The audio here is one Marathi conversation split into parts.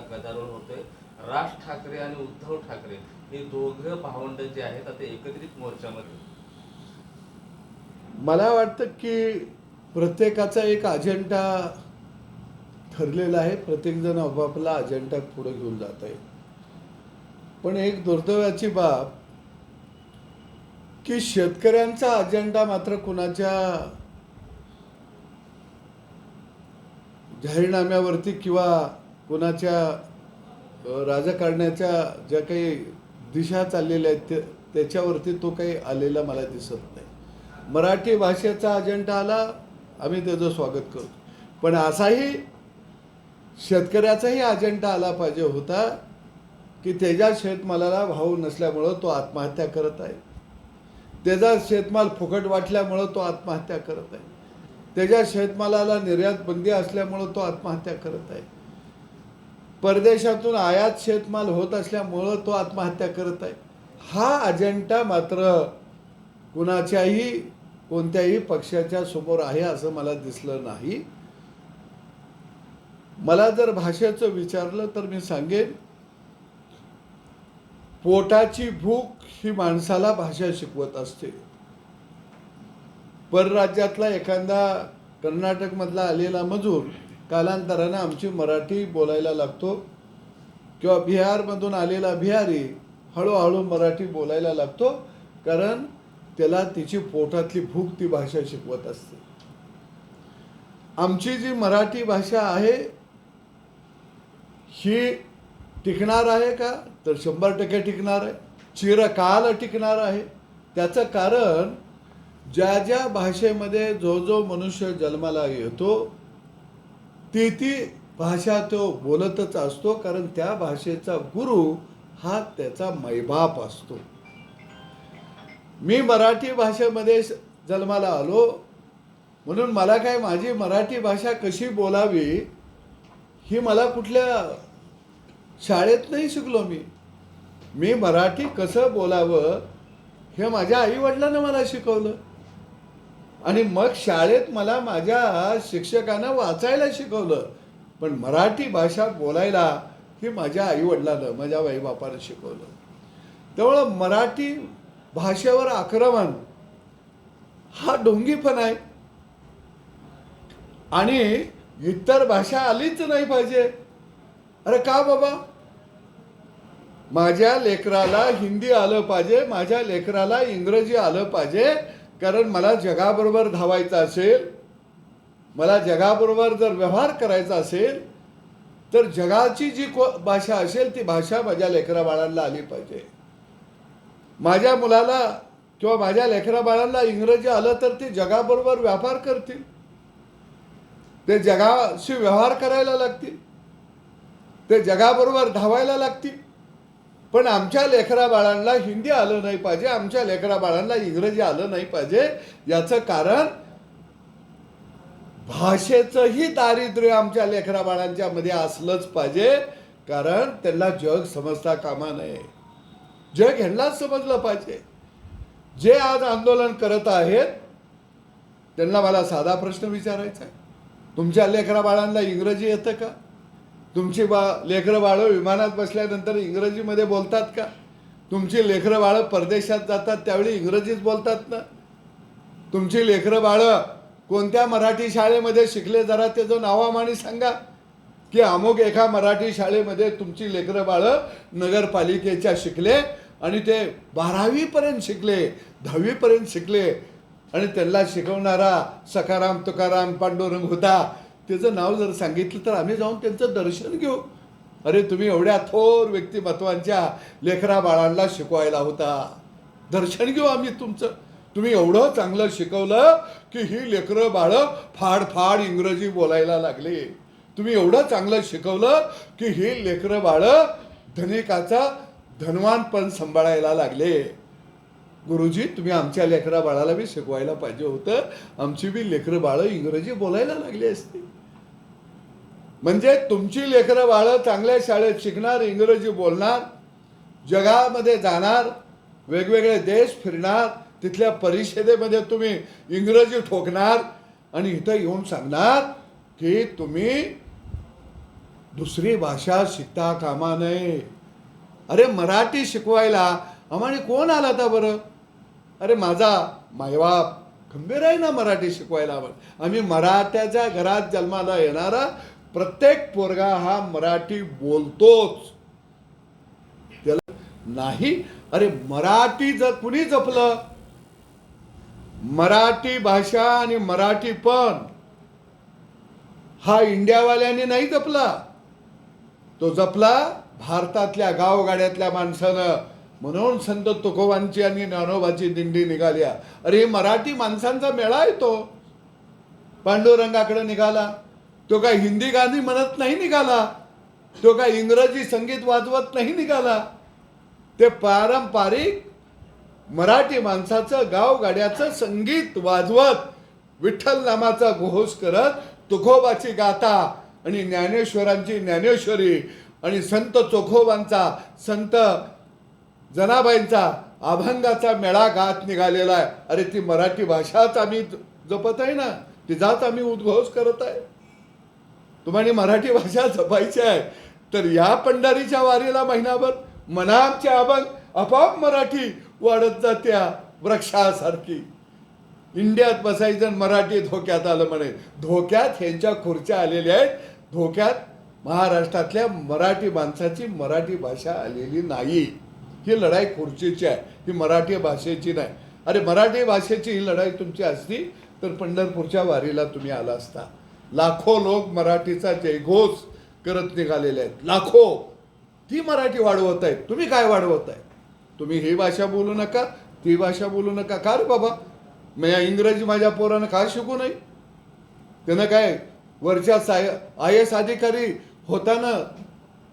गदारोळ होतोय. राज ठाकरे आणि उद्धव ठाकरे हे दोघं भावंड जे आहेत आता एकत्रित मोर्चामध्ये. मला वाटतं की प्रत्येकाचा एक अजेंडा ठरलेला आहे. प्रत्येकजण आपापला अजेंडा पुढे घेऊन जात आहे. पण एक दुर्दैवाची बाब की शेतकऱ्यांचा अजेंडा मात्र कुणाच्या जाहीरनाम्यावरती किंवा कुणाच्या राजकारण्याच्या ज्या काही दिशा चाललेल्या आहेत ते त्याच्यावरती तो काही आलेला मला दिसत नाही. मराठी भाषेचा अजेंडा आला आम्ही त्याचं स्वागत करतो. पण असाही शेतकऱ्याचाही अजेंडा आला पाहिजे होता की त्याच्या शेतमालाला भाव नसल्यामुळं तो आत्महत्या करत आहे. त्याचा शेतमाल फुकट वाटल्यामुळं तो आत्महत्या करत आहे. त्याच्या शेतमालाला निर्यात बंदी असल्यामुळं तो आत्महत्या करत आहे. परदेशातून आयात शेतमाल होत असल्यामुळं तो आत्महत्या करत आहे. हा अजेंडा मात्र कुणाच्याही कोणत्याही पक्षाच्या समोर आहे असं मला दिसलं नाही. मला जर भाषेचं विचारलं तर मी सांगेन पोटाची भूक ही माणसाला भाषा शिकवत असते. परराज्यातला एखादा कर्नाटकमधला आलेला मजूर कालांतरानं आमची मराठी बोलायला लागतो. किंवा बिहारमधून आलेला बिहारी हळूहळू मराठी बोलायला लागतो. कारण त्याला तिची पोटातली भूक ती भाषा शिकवत असते. आमची जी मराठी भाषा आहे ही टिकणार आहे का? तर शंभर टक्के टिकणार आहे. चिरकाल टिकणार आहे. त्याचं कारण ज्या ज्या भाषेमध्ये जो जो मनुष्य जन्माला येतो ती ती भाषा तो बोलतच असतो कारण त्या भाषेचा गुरु हा त्याचा मैबाप असतो. मी मराठी भाषेमध्ये जन्माला आलो. म्हणून मला काय माझी मराठी भाषा कशी बोलावी ही मला कुठल्या शाळेत नाही शिकलो मी. मी मराठी कसं बोलावं हे माझ्या आईवडिलांना मला शिकवलं. आणि मग शाळेत मला माझ्या शिक्षकानं वाचायला शिकवलं. पण मराठी भाषा बोलायला हे माझ्या आईवडिलानं माझ्या बापानं शिकवलं. त्यामुळं मराठी भाषेवर आक्रमण हा ढोंगीपण आहे. आणि इतर भाषा आलीच नाही पाहिजे. अरे का बाबा? माझ्या लेकराला हिंदी आलं पाहिजे माझ्या लेकराला इंग्रजी आलं पाहिजे कारण मला जगाबरोबर धावायचं असेल मला जगाबरोबर जर व्यवहार करायचा असेल तर जगाची जी को भाषा असेल ती भाषा माझ्या लेकरा बाळांना आली पाहिजे. माझ्या मुलाला किंवा माझ्या लेकरा बाळांना इंग्रजी आलं तर ते जगाबरोबर व्यापार करतील. ते जगाशी व्यवहार करायला लागतील. ते जगाबरोबर धावायला लागतील. पण आमच्या लेकरा बाळांना हिंदी आलं नाही पाहिजे आमच्या लेकरा बाळांना इंग्रजी आलं नाही पाहिजे याचं कारण भाषेचंही दारिद्र्य आमच्या लेकरा बाळांच्या मध्ये असलंच पाहिजे कारण त्यांना जग समजता कामा नये. जग ह्यांनाच समजलं पाहिजे. जे आज आंदोलन करत आहेत त्यांना मला साधा प्रश्न विचारायचा आहे. तुमच्या लेकरा बाळांना इंग्रजी येतं का? तुमची बा लेकरं बाळं विमानात बसल्यानंतर इंग्रजीमध्ये बोलतात का? तुमची लेकरं बाळं परदेशात जातात त्यावेळी इंग्रजीच बोलतात ना? तुमची लेकरं बाळं कोणत्या मराठी शाळेमध्ये शिकले जरा त्याचं नावामाने सांगा. की अमुक एका मराठी शाळेमध्ये तुमची लेकरं बाळं नगरपालिकेच्या शिकले आणि ते बारावीपर्यंत शिकले दहावीपर्यंत शिकले. आणि त्यांना शिकवणारा सखाराम तुकाराम पांडुरंग होता त्याचं नाव जर सांगितलं तर आम्ही जाऊन त्यांचं दर्शन घेऊ. अरे तुम्ही एवढ्या थोर व्यक्तिमत्वांच्या लेखरा बाळांना शिकवायला होता. दर्शन घेऊ आम्ही तुमचं. तुम्ही एवढं चांगलं शिकवलं की ही लेकरं बाळं फाड फाड इंग्रजी बोलायला लागले. तुम्ही एवढं चांगलं शिकवलं की ही लेकरं बाळं धनिकाचा धनवानपण सांभाळायला लागले. गुरुजी तुम्ही आमच्या लेकरा बाळाला बी शिकवायला पाहिजे होतं. आमची बी लेकरं बाळं इंग्रजी बोलायला लागली असती. म्हणजे तुमची लेकरं बाळं चांगल्या शाळेत शिकणार इंग्रजी बोलणार जगामध्ये जाणार वेगवेगळे देश फिरणार तिथल्या परिषदेमध्ये तुम्ही इंग्रजी ठोकणार आणि इथं येऊन सांगणार की तुम्ही दुसरी भाषा शिकता कामा नये. अरे मराठी शिकवायला आम्हाला कोण आला आता बरं? अरे माझा मायबाप खंबीर आहे ना मराठी शिकवायला. आम्ही मराठ्याच्या घरात जन्माला येणारा प्रत्येक पोरगा हा मराठी बोलतोच. त्याला नाही अरे मराठी जर कुणी जपलं मराठी भाषा आणि मराठी पण हा इंडियावाल्यांनी नाही जपला. तो जपला भारतातल्या गावगाड्यातल्या माणसानं. म्हणून संत तुकोबांची आणि ज्ञानोबाची दिंडी निघाल्या अरे हे मराठी माणसांचा मेळा येतो पांडुरंगाकडे निघाला. तो काय हिंदी गाणी म्हणत नाही निघाला? तो काय इंग्रजी संगीत वाजवत नाही निघाला? ते पारंपरिक मराठी माणसाचं गावगाड्याचं संगीत वाजवत विठ्ठल नामाचा घोष करत तुखोबाची गाथा आणि ज्ञानेश्वरांची ज्ञानेश्वरी आणि संत चोखोबांचा संत जनाबाईंचा अभंगाचा मेळा गात निघालेला आहे. अरे ती मराठी भाषाच आम्ही जपत आहे ना? तिचाच आम्ही उद्घोष करत आहे. तुम्हाला मराठी भाषा जपायची आहे तर या पंढरीच्या वारीला महिनाभर मनाचे अभंग आपोआप मराठी वाढत जात्या वृक्षासारखी. इंडियात बसायचं मराठी धोक्यात आलं म्हणे. धोक्यात ह्यांच्या खुर्च्या आलेल्या आहेत. धोक्यात महाराष्ट्रातल्या मराठी माणसाची मराठी भाषा आलेली नाही. ही लढाई खुर्चीची आहे. ही मराठी भाषेची नाही. अरे मराठी भाषेची ही लढाई तुमची असती तर पंढरपूरच्या वारीला तुम्ही आला असता. लाखो लोक मराठीचा जयघोष करत निघालेले आहेत. लाखो. ती मराठी वाढवत आहेत. तुम्ही काय वाढवत आहे तुम्ही ही भाषा बोलू नका ती भाषा बोलू नका. का रे बाबा? मग या इंग्रजी माझ्या पोरानं का शिकू नये? त्यानं काय वरच्या साय आय एस अधिकारी होताना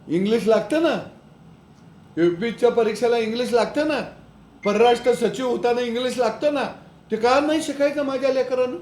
इंग्लिश लागतं ना? युपीच्या परीक्षेला इंग्लिश लागतं ना? परराष्ट्र सचिव होताना इंग्लिश लागतं ना? ते का नाही शिकायचं माझ्या लेकरानं?